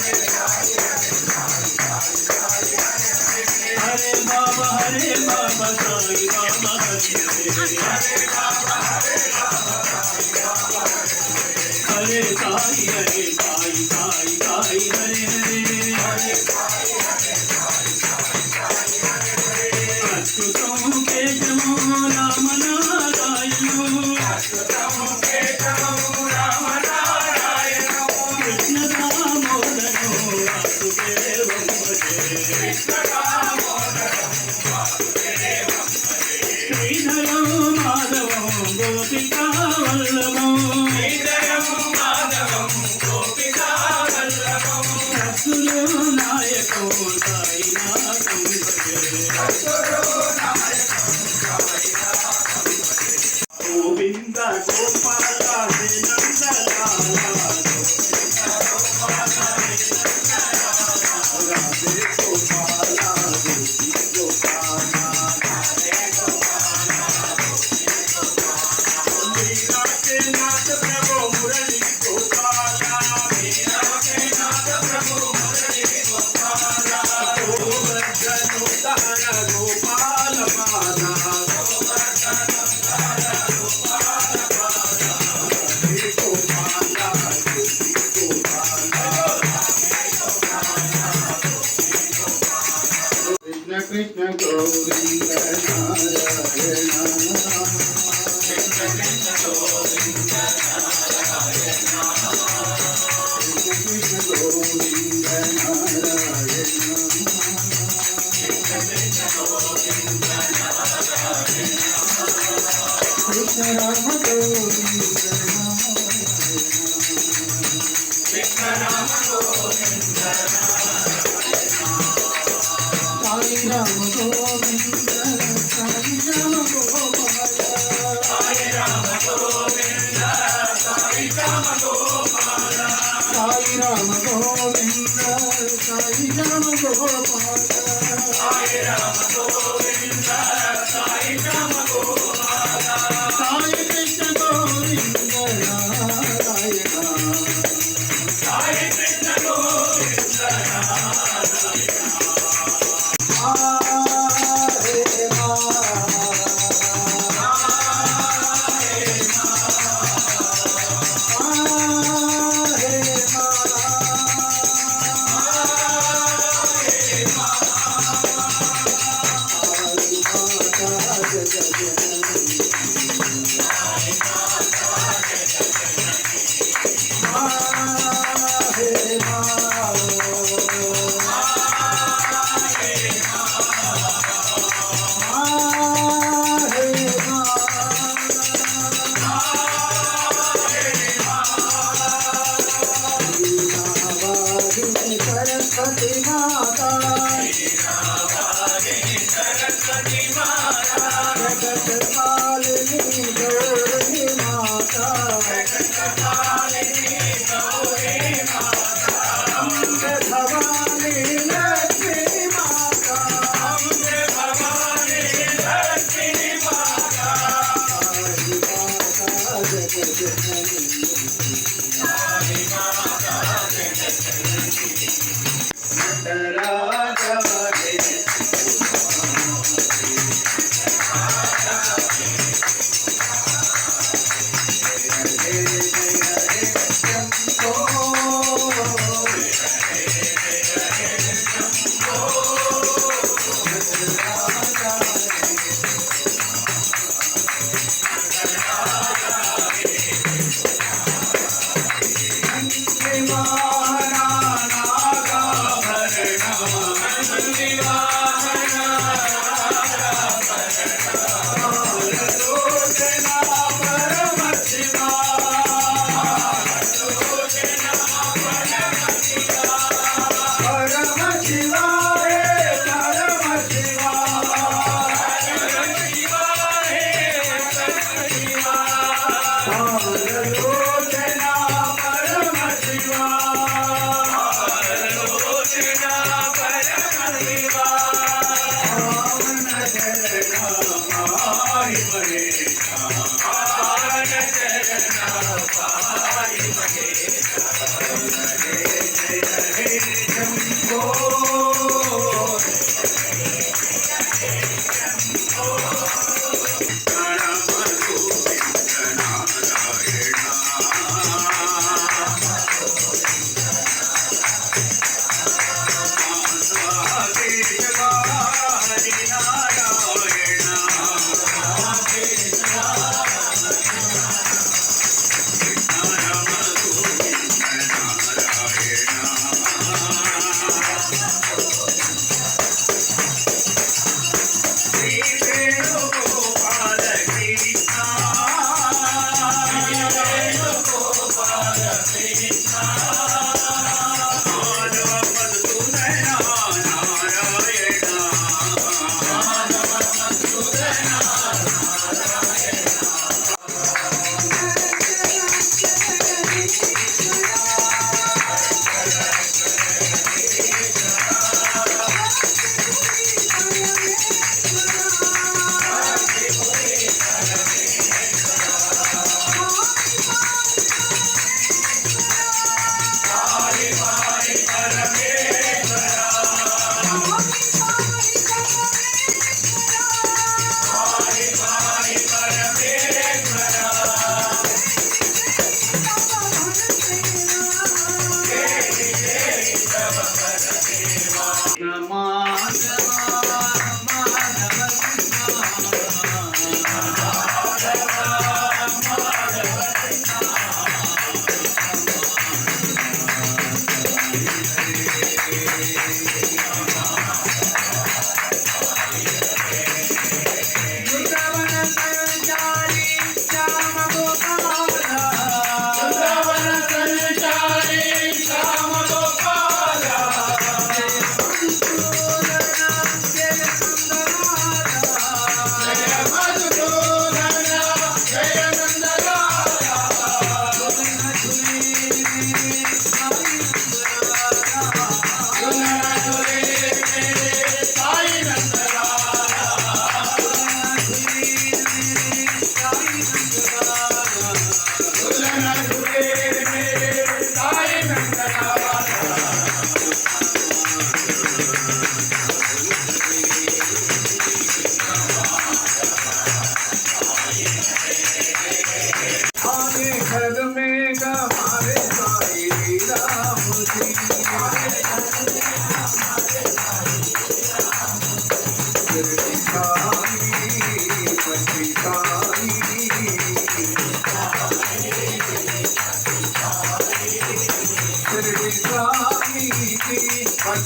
Thank you. Sabina. Sai Rama Govinda, Sai Rama Hey, mom. 咱最怕啥？Sara. Baby. నమాగమా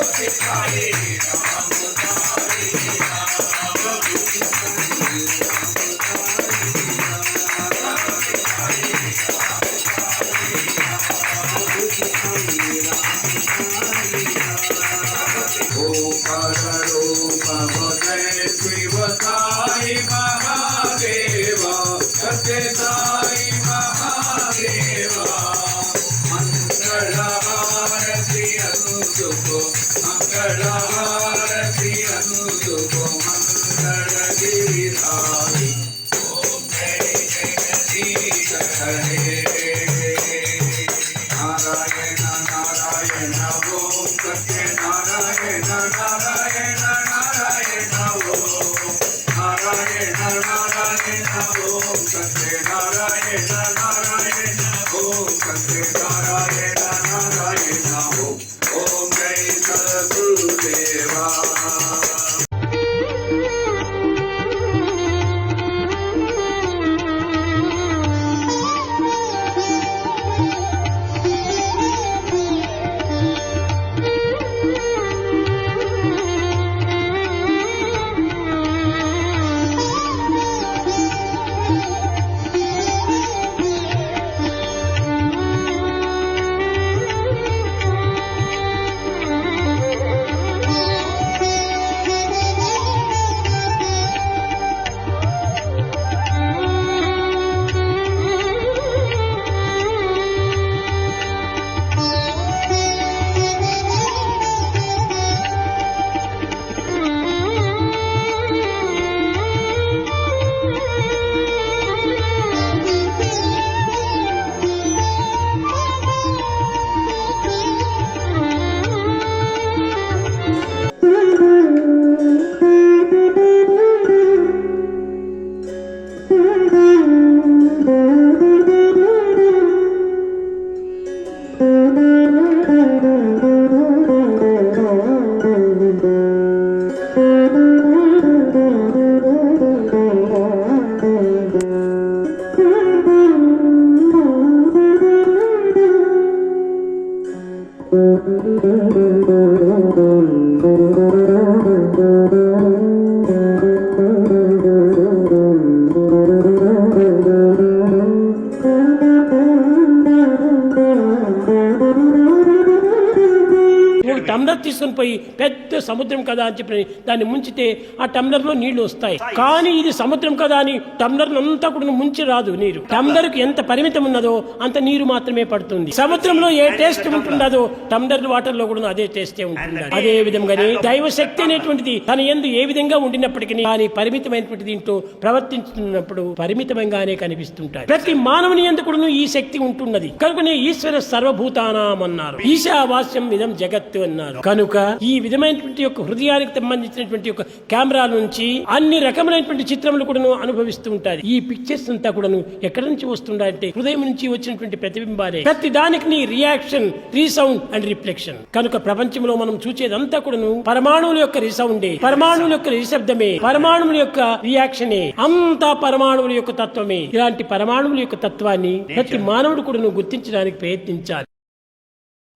Thank you. అనుదుకో మంగళహారతి అనుదుకో మంగళ గిరిధారి ఓం జయ సముద్రం కదా అని చెప్పి దాన్ని ముంచితే ఆ టమ్లర్లో నీళ్ళు వస్తాయి. కానీ ఇది సముద్రం కదా అని టమ్లర్ అంతా కూడా ముంచి రాదు నీరు. టమ్లర్కు ఎంత పరిమితం ఉన్నదో అంత నీరు మాత్రమే పడుతుంది. సముద్రంలో ఏ టేస్ట్ ఉంటుందో టమ్లర్ వాటర్లో కూడా అదే టేస్టే ఉంటుంది అదే విధంగానే దైవ శక్తి అనేటువంటిది తన ఎందు ఏ విధంగా ఉండినప్పటికీ కానీ పరిమితమైనటువంటి దీంట్లో ప్రవర్తించుతున్నప్పుడు పరిమితంగానే కనిపిస్తుంటాయి. ప్రతి మానవుని ఎందు కూడా ఈ శక్తి ఉంటున్నది. కనుకనే ఈశ్వర సర్వభూతానాం అన్నారు ఈశావాస్యం విధం జగత్తు అన్నారు. కనుక ఈ విధమైనటువంటి యొక్క హృదయానికి సంబంధించినటువంటి యొక్క కెమెరా నుంచి అన్ని రకములైనటువంటి చిత్రములు కూడాను అనుభవిస్తూ ఉంటారు ఈ పిక్చర్స్ అంతా కూడాను ఎక్కడి నుంచి వస్తుండాయంటే హృదయం నుంచి వచ్చినటువంటి ప్రతిబింబాలే. ప్రతి దానికి రియాక్షన్ రీసౌండ్ అండ్ రిఫ్లెక్షన్ కనుక ప్రపంచంలో మనం చూసేదంతా కూడాను పరమాణువుల యొక్క రిసౌండే పరమాణువుల యొక్క రిశబ్దమే పరమాణువుల యొక్క రియాక్షనే అంతా పరమాణువుల యొక్క తత్వమే. ఇలాంటి పరమాణువుల యొక్క తత్వాన్ని ప్రతి మానవుడు కూడా గుర్తించడానికి ప్రయత్నించాలి.